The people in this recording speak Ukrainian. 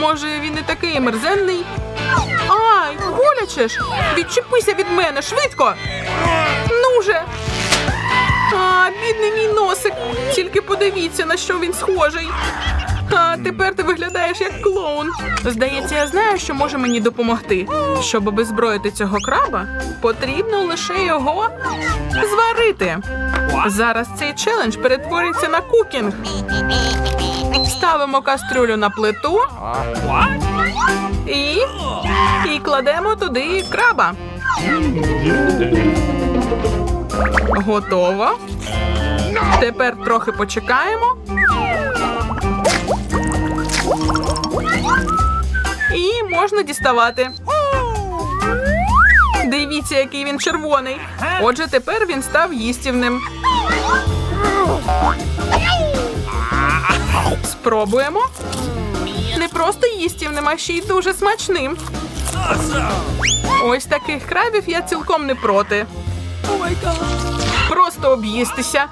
Може, він не такий мерзенний? Ай, боляче ж! Відчепися від мене, швидко! Ну же! А, бідний мій носик. Тільки подивіться, на що він схожий. А тепер ти виглядаєш як клоун. Здається, я знаю, що може мені допомогти. Щоб обезброїти цього краба, потрібно лише його зварити. Зараз цей челендж перетвориться на кукінг. Ставимо кастрюлю на плиту і, і кладемо туди краба. Готово. Тепер трохи почекаємо. І можна діставати. Дивіться, який він червоний. Отже, тепер він став їстівним. Спробуємо. Не просто їстівним, а ще й дуже смачним. Ось таких крабів я цілком не проти. Просто об'їстися.